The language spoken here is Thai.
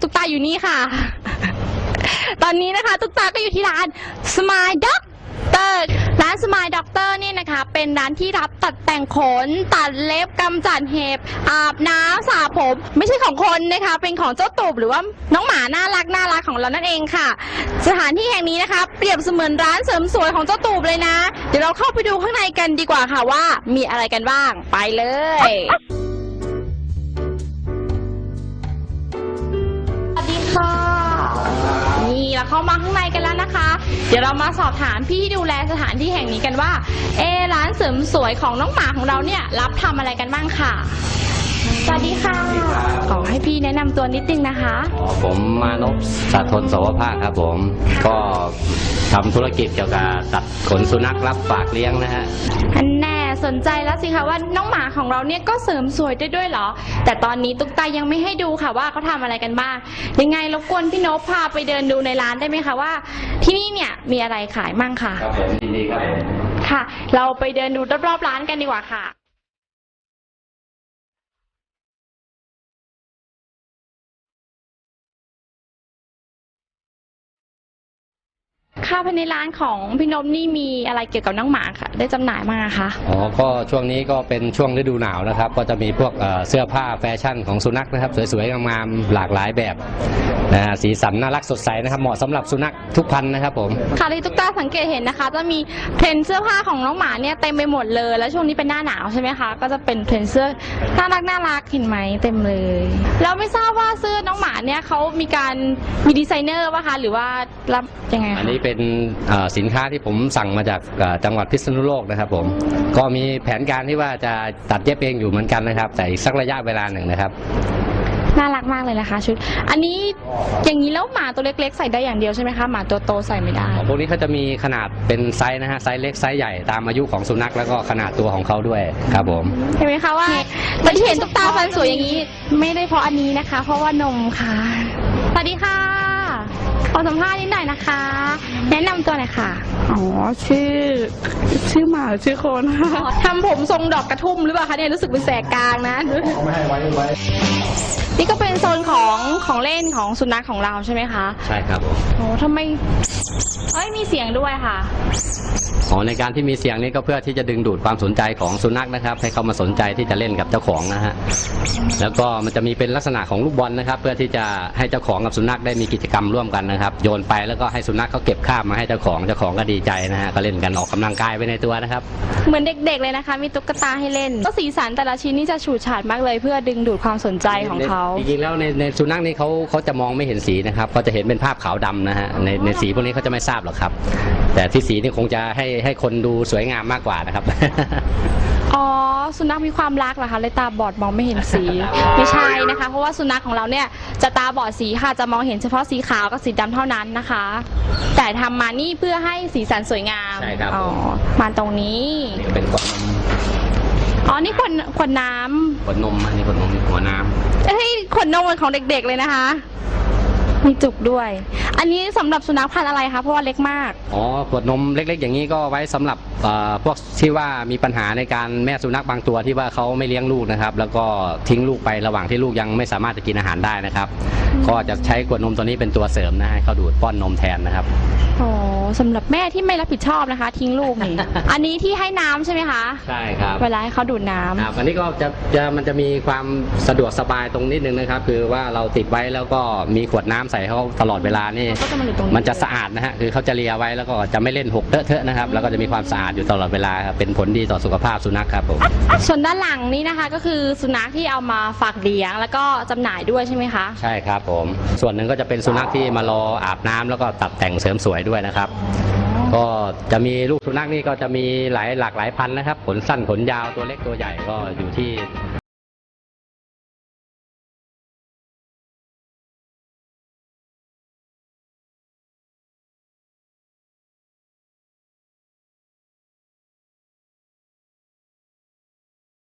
ตุ๊กตาอยู่นี่ค่ะ ตอนนี้นะคะตุ๊กตาก็อยู่ที่ร้าน Smile Doctor ร้าน Smile Doctor นี่นะคะ เป็นร้านที่รับตัดแต่งขน ตัดเล็บกำจัดเห็บอาบน้ำสระผม ไม่ใช่ของคนนะคะ เป็นของเจ้าตูบหรือว่าน้องหมาน่ารักน่ารักของเรานั่นเองค่ะ สถานที่แห่งนี้นะคะ เปรียบเสมือนร้านเสริมสวยของเจ้าตูบเลยนะ เดี๋ยวเราเข้าไปดูข้างในกันดีกว่าค่ะว่ามีอะไรกันบ้างไปเลย เราเข้ามาข้างในกันแล้วนะคะ เดี๋ยวเรามาสอบถามพี่ที่ดูแลสถานที่แห่งนี้กันว่า เอะร้านเสริมสวยของน้องหมาของเราเนี่ยรับทำอะไรกันบ้างค่ะ สวัสดีค่ะ ขอให้พี่แนะนำตัวนิดนึงนะคะ อ๋อผมมานพสาทนสวภาคครับผม ก็ทำธุรกิจเกี่ยวกับตัดขนสุนัขรับฝากเลี้ยงนะฮะ อันแน่ สนใจแล้วสิคะว่าน้องหมาของเราเนี่ยก็เสริมสวยได้ด้วยเหรอ แต่ตอนนี้ตุ๊กตายังไม่ให้ดูค่ะว่าเขาทำอะไรกันบ้าง ยังไงรบกวนพี่นพพาไปเดินดูในร้านได้ไหมคะว่า ที่นี่เนี่ยมีอะไรขายมั่งค่ะ ครับผมยินดีครับผมค่ะ เราไปเดินดูรอบๆร้านกันดีกว่าค่ะ ค่ะภายในร้านของพี่นพนี่มีอะไรเกี่ยวกับน้องหมาค่ะ ได้จำหน่ายมางอะคะอ๋อ ก็ช่วงนี้ก็เป็นช่วงฤดูหนาวนะครับ ก็จะมีพวกเอ่อเสื้อผ้าแฟชั่นของสุนัขนะครับ สวยๆ งามๆ หลากหลายแบบนะฮะสีสันน่ารักสดใสนะครับ เหมาะสำหรับสุนัขทุกพันธุ์นะครับผม ค่ะที่ตุ๊กตาสังเกตเห็นนะคะ จะมีเทรนด์เสื้อผ้าของน้องหมาเนี่ยเต็มไปหมดเลย แล้วช่วงนี้เป็นหน้าหนาวใช่ไหมคะ ก็จะเป็นเทรนด์เสื้อน่ารักน่ารักเห็นไหมเต็มเลย แล้วไม่ทราบว่าเสื้อน้องหมาเนี่ยเขามีการมีดีไซเนอร์ป่ะคะ หรือว่ารับ ยังไงคะอันนี้เป็นเอ่อสินค้าที่ผมสั่งมาจากเอ่อจังหวัดพิษณุโลกนะครับผม ก็มีแผนการที่ว่าจะตัดเย็บเองอยู่เหมือนกันนะครับ แต่อีกสักระยะเวลาหนึ่งนะครับ น่ารักมากเลยนะคะ ชุด อันนี้อย่างนี้แล้วหมาตัวเล็กๆ ใส่ได้อย่างเดียวใช่ไหมคะหมาตัวโตใส่ไม่ได้ ของพวกนี้เขาจะมีขนาดเป็นไซส์นะฮะไซส์เล็กไซส์ใหญ่ตามอายุของสุนัขแล้วก็ขนาดตัวของเขาด้วยครับผม เห็นไหมคะว่าตอนที่เห็นตุ๊กตาฟันสวยอย่างนี้ ไม่ได้เพราะอันนี้นะคะ เพราะว่านมค่ะ นะคะ แนะนำตัวหน่อยค่ะอ๋อชื่อ ชื่อหมาหรือชื่อคนค่ะทำผมทรงดอกกระทุ่มหรือเปล่าคะเนี่ยรู้สึกเป็นแสกกลางนะไม่ให้ไว้ไว้ นี่ก็เป็นโซนของของเล่นของสุนัขของเราใช่ไหมคะใช่ครับผมโอ้ทำไมเอ้ยมีเสียงด้วยค่ะ อ๋อในการที่มีเสียงนี้ก็เพื่อที่จะดึงดูดความสนใจของสุนัขนะครับ ให้เขามาสนใจที่จะเล่นกับเจ้าของนะฮะแล้วก็มันจะมีเป็นลักษณะของลูกบอลนะครับ เพื่อที่จะให้เจ้าของกับสุนัขได้มีกิจกรรมร่วมกันนะครับ โยนไปแล้วก็ให้สุนัขเขาเก็บคาบมาให้เจ้าของเจ้าของก็ดีใจนะฮะก็เล่นกันออกกำลังกายไปในตัวนะครับ เหมือนเด็กๆเลยนะคะ มีตุ๊กตาให้เล่น ก็สีสันแต่ละชิ้นนี่จะฉูดฉาดมากเลย เพื่อดึงดูดความสนใจของเขาจริงๆแล้วในในสุนัขนี่เขาเขาจะมองไม่เห็นสีนะครับเขาจะเห็นเป็นภาพขาวดำนะฮะในในสีพวกนี้เขาจะไม่ทราบหรอกครับ แต่ที่สีนี่คงจะให้ให้คนดูสวยงามมากกว่านะครับอ๋อ สุนัขมีความรักเหรอคะเลยตาบอดมองไม่เห็นสี ไม่ใช่นะคะ เพราะว่าสุนัขของเราเนี่ยจะตาบอดสีค่ะจะมองเห็นเฉพาะสีขาวกับสีดำเท่านั้นนะคะ แต่ทำมานี่เพื่อให้สีสันสวยงามใช่ครับ อ๋อมาตรงนี้นี่ก็เป็นขวดนมอ๋อนี่ขวดขวดน้ำขวดนมอันนี้ขวดนมหัวน้ำ เฮ้ยขวดนมเหมือนของเด็กๆเลยนะคะ มีจุกด้วย อันนี้สำหรับสุนัขพันธุ์อะไรคะ เพราะว่าเล็กมาก อ๋อขวดนมเล็กๆ อย่างนี้ก็ไว้สำหรับเอ่อพวกที่ว่ามีปัญหาในการแม่สุนัขบางตัวที่ว่าเขาไม่เลี้ยงลูกนะครับ แล้วก็ทิ้งลูกไประหว่างที่ลูกยังไม่สามารถจะกินอาหารได้นะครับ ก็จะใช้ขวดนมตัวนี้เป็นตัวเสริมนะให้เขาดูดป้อนนมแทนนะครับ อ๋อ สำหรับแม่ที่ไม่รับผิดชอบนะคะ ทิ้งลูกนี่ อันนี้ที่ให้น้ำใช่ไหมคะ ใช่ครับ เวลาให้เขาดูดน้ำครับอันนี้ก็จะจะมันจะมีความสะดวกสบายตรงนิดนึงนะครับ คือว่าเราติดไว้แล้วก็มีขวดน้ำใส่เขาตลอดเวลานี่ก็จะมาอยู่ตรงนี้มันจะสะอาดนะฮะ คือเขาจะเลียไว้แล้วก็จะไม่เล่นหกเทอะๆนะครับ แล้วก็จะมีความสะอาดอยู่ตลอดเวลาครับเป็นผลดีต่อสุขภาพสุนัขครับผม ส่วนด้านหลังนี้นะคะ ก็คือสุนัขที่เอามาฝากเลี้ยง แล้วก็จำหน่ายด้วยใช่ไหมคะ ใช่ครับผม ส่วนหนึ่งก็จะเป็นสุนัขที่มารออาบน้ำแล้วก็ตัดแต่งเสริมสวยด้วยนะครับก็จะมีลูกสุนัขนี่ก็จะมีหลายหลากหลายพันธุ์นะครับ ขนสั้นขนยาวตัวเล็กตัวใหญ่ก็อยู่ที่